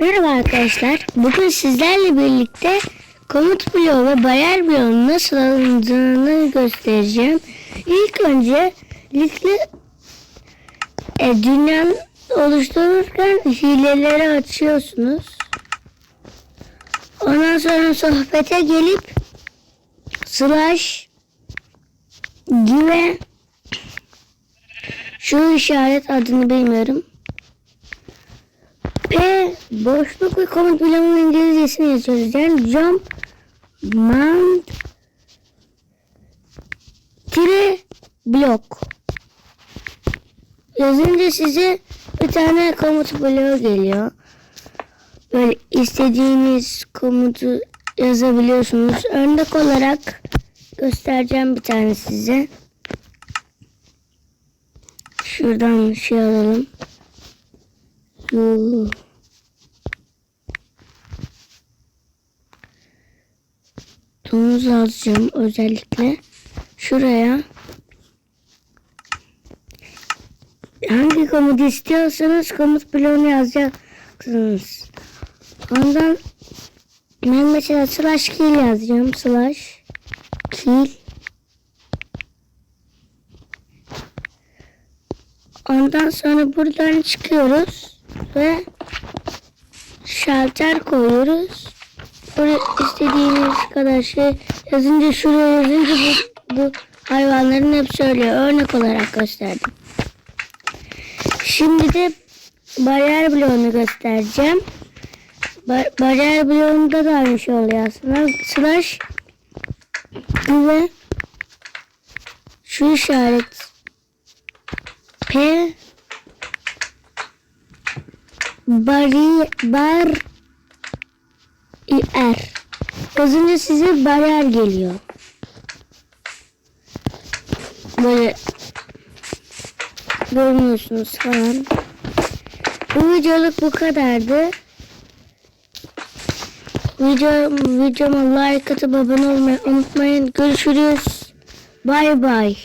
Merhaba arkadaşlar. Bugün sizlerle birlikte komut bloğu ve bariyer bloğunun nasıl alındığını göstereceğim. İlk önce likli e, dünyanın oluştururken hileleri açıyorsunuz. Ondan sonra sohbete gelip slash gibi şu işaret adını bilmiyorum. P boşluk ve komut bloğunun İngilizcesini yazıyoruz. Yani jump mount tire blok. Yazınca size bir tane komut bloğu geliyor. Böyle istediğiniz komutu yazabiliyorsunuz. Örnek olarak göstereceğim bir tane size. Şuradan şey alalım. Yuh. Domuz alacağım özellikle. Şuraya. Hangi komut istiyorsanız komut bloğunu yazacaksınız. Ondan ben mesela slash kill yazacağım. Slash kill. Ondan sonra buradan çıkıyoruz ve şalter koyuyoruz. Buraya istediğiniz kadar şey yazınca şuraya yazınca bu, bu hayvanların hep söylüyor. Örnek olarak gösterdim. Şimdi de bariyer bloğunu göstereceğim. Ba bariyer bloğunda da aynı şey oluyor aslında. Slash ve şu işaret P bari bar er yazınca size bariyer geliyor. Böyle görmüyorsunuz falan. Bu videoluk bu kadardı. Video, videoma like atıp abone olmayı unutmayın. Görüşürüz. Bay bay.